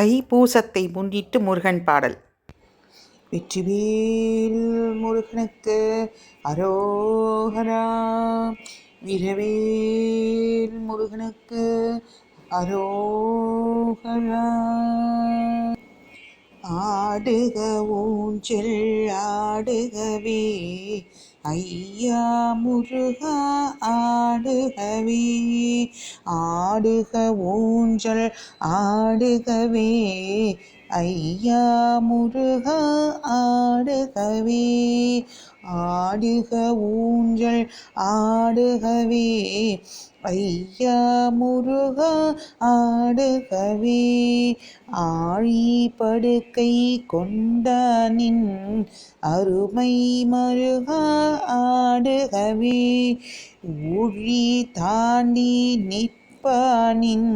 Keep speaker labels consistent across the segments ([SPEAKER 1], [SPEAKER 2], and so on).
[SPEAKER 1] தைப்பூசத்தை முன்னிட்டு முருகன் பாடல்.
[SPEAKER 2] வெற்றிவேல் முருகனுக்கு அரோகரா. விரவேல் முருகனுக்கு அரோகரா. ஆடுக ஊஞ்சல் ஆடுகவே. ஐயா முருகா ஆடுகவே. ஆடுக ஊஞ்சல் ஆடுகவே. ஐயா முருகா ஆடுகவே. ஆடுக ஊஞ்சல் ஆடுகவே ஐயா முருக ஆடுகவே ஆழி படுக்கை கொண்டானின் அருமை மருக ஆடுகவே ஊழி தாண்டி நிற்பானின்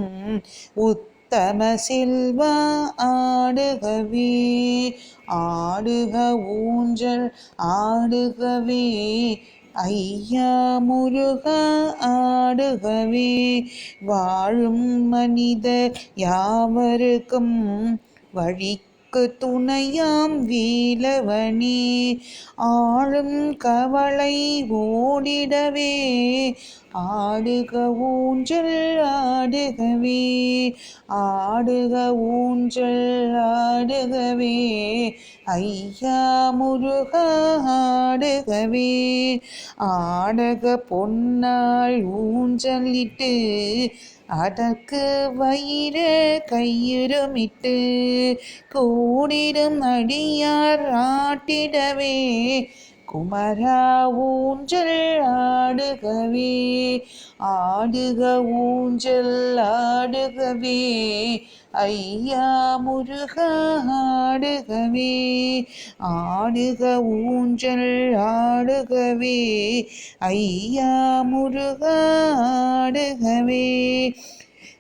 [SPEAKER 2] உத் செல்வா ஆடுகவி ஆடுக ஊஞ்சல் ஆடுகவி ஐயா முருக ஆடுகவி வாழும் மனிதர் யாவருக்கும் வழிக்கு துணையாம் வீலவனி ஆளும் கவலை ஓடிடவே ஆடுக ஊஞ்சல் ஆடுகவே. ஆடுக ஊஞ்சல் ஆடுகவே. ஐயா முருக ஆடுகவே. ஆடக பொன்னால் ஊஞ்சலிட்டு அதற்கு வயிற கையுறமிட்டு. கூடிடும் அடியார் ஆட்டிடவே. குமரா ஊஞ்சல் ஆடுகவே ஆடுக ஊஞ்சல் ஆடுகவே ஐயா முருக ஆடுகவே ஆடுக ஊஞ்சல் ஆடுகவே ஐயா முருக ஆடுகவே.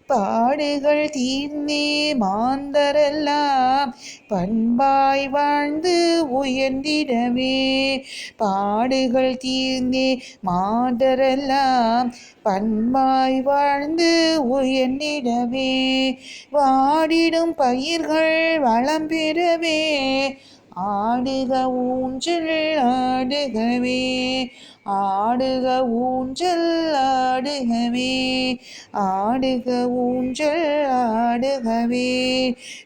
[SPEAKER 2] பாடுகள் தீர்ந்தே மாந்தரெல்லாம் பண்பாய் வாழ்ந்து உயர்ந்திடவே. பாடுகள் தீர்ந்தே மாந்தரெல்லாம் பண்பாய் வாழ்ந்து உயர்ந்திடவே. வாடிடும் பயிர்கள் வளம் பெறவே. ஆடுக ஊஞ்சல் ஆடுகவே ஆடுக ஊஞ்சல் ஆடுகவே ஆடுக ஊஞ்சல் ஆடுகவே.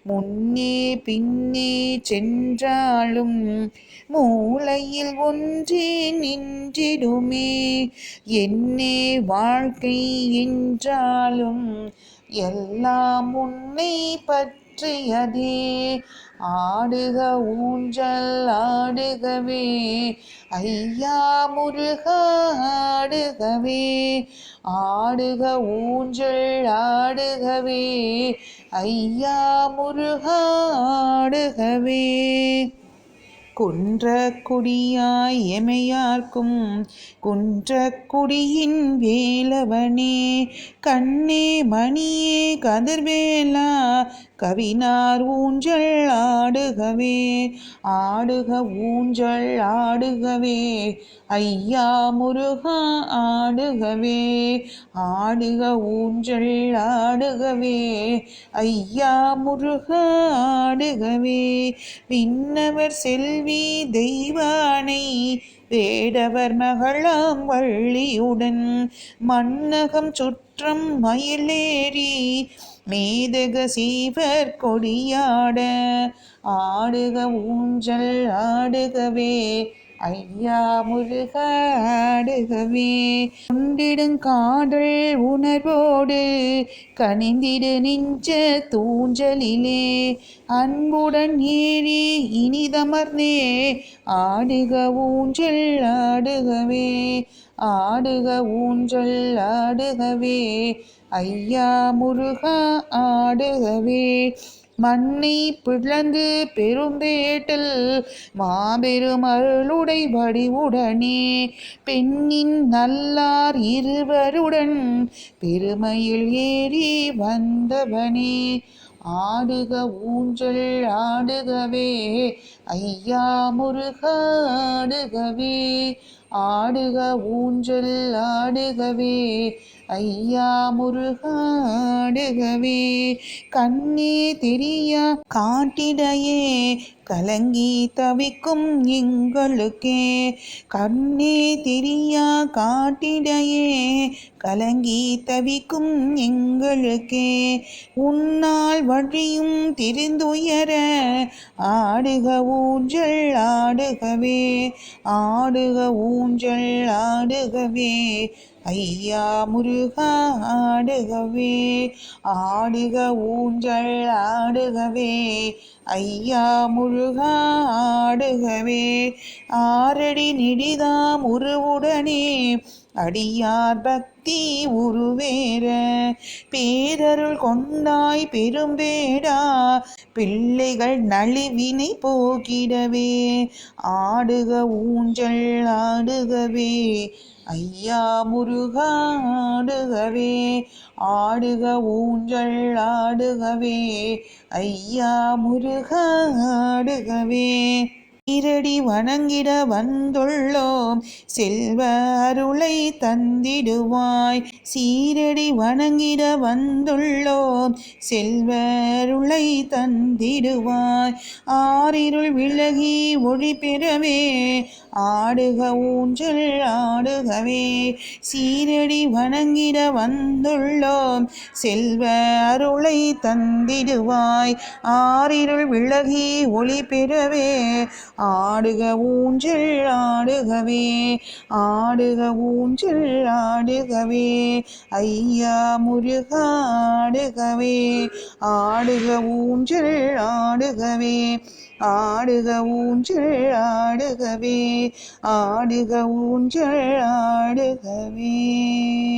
[SPEAKER 2] முன்னே பின்னே சென்றாலும் மூளையில் ஒன்றே நின்றிடுமே என்னே வாழ்க்கை என்றாலும் எல்லாம் உன்னை பற்றி பற்றியதே ஆடுக ஊஞ்சல் ஆடுகவே. ஐயா முருக ஆடுகவே. ஆடுக ஊஞ்சல் ஆடுகவே. ஐயா முருக ஆடுகவே. குன்ற குடியாய் எமையார்க்கும் குன்ற குடியின் வேலவனே. கண்ணே மணியே கதிர்வேலா கவினார் ஊஞ்சல் ஆடுகவே ஆடுக ஊஞ்சல் ஆடுகவே ஐயா முருகா ஆடுகவே ஆடுக ஊஞ்சல் ஆடுகவே ஐயா முருகா ஆடுகவே விண்ணவர் செல்வி தெய்வானை வேடவர் மகளாம் வள்ளியுடன் மன்னகம் சுற்றம் மயிலேறி மேதக சீவர் கொடியாட ஆடுக ஊஞ்சல் ஆடுகவே ஐயா முருக ஆடுகவே கொண்டிடும் காடல் உணர்வோடு கனிந்திடு நின்ற தூஞ்சலிலே. அன்புடன் ஏறி இனிதமர்ந்தே ஆடுக ஊஞ்சல் ஆடுகவே ஆடுக ஊஞ்சல் ஆடுகவே. ஐயா முருகா ஆடுகவே. மண்ணை பிளந்து பெரும்பேட்டில் மாபெரும் அருளுடை வடிவுடனே பெண்ணின் நல்லார் இருவருடன் பெருமையில் ஏறி வந்தவனே. ஆடுக ஊஞ்சல் ஆடுகவே ஐயா முருக ஆடுகவே. ஆடுக ஊஞ்சல் ஆடுகவே ஐயா முருகாடுகவே கண்ணே தெரியா காட்டிடையே கலங்கி தவிக்கும் எங்களுக்கே. கண்ணே தெரியா காட்டிடையே கலங்கி தவிக்கும் எங்களுக்கே. உன்னால் வழியும் தெரிந்துயர ஆடுக ஊஞ்சல் ஆடுகவே ஆடுக ஊஞ்சல் ஆடுகவே. ஐயா முருகா ஆடுகவே ஆடுக ஊஞ்சல் ஆடுகவே. ஐயா முருகா ஆடுகவே ஆரடி நிடிதாம் உருவுடனே அடியார் பக்தி உருவேற. பேரருள் கொண்டாய் பெரும்பேடா. பிள்ளைகள் நலிவினை போக்கிடவே. ஆடுக ஊஞ்சல் ஆடுகவே. ஐயா முருகா ஆடுகவே. ஆடுக ஊஞ்சல் ஆடுகவே. ஐயா முருகா ஆடுகவே. ஈரடி வணங்கிட வந்துள்ளோம். செல்வ அருளை தந்திடுவாய். சீரடி வணங்கிட வந்துள்ளோம். செல்வ அருளை தந்திடுவாய். ஆறிருள் விலகி ஒளி பெறவே. ஆடுக ஊஞ்சல் ஆடுகவே. சீரடி வணங்கிட வந்துள்ளோம். செல்வ அருளை தந்திடுவாய். ஆறிருள் விலகி ஒளி பெறவே. ஆடுக ஊஞ்சல் ஆடுகவே ஆடுக ஊஞ்சல் ஆடுகவே ஐயா முருக ஆடுகவே ஆடுக ஊஞ்சல் ஆடுகவே ஆடுக ஊஞ்சல் ஆடுகவே ஆடுக ஊஞ்சல் ஆடுகவே.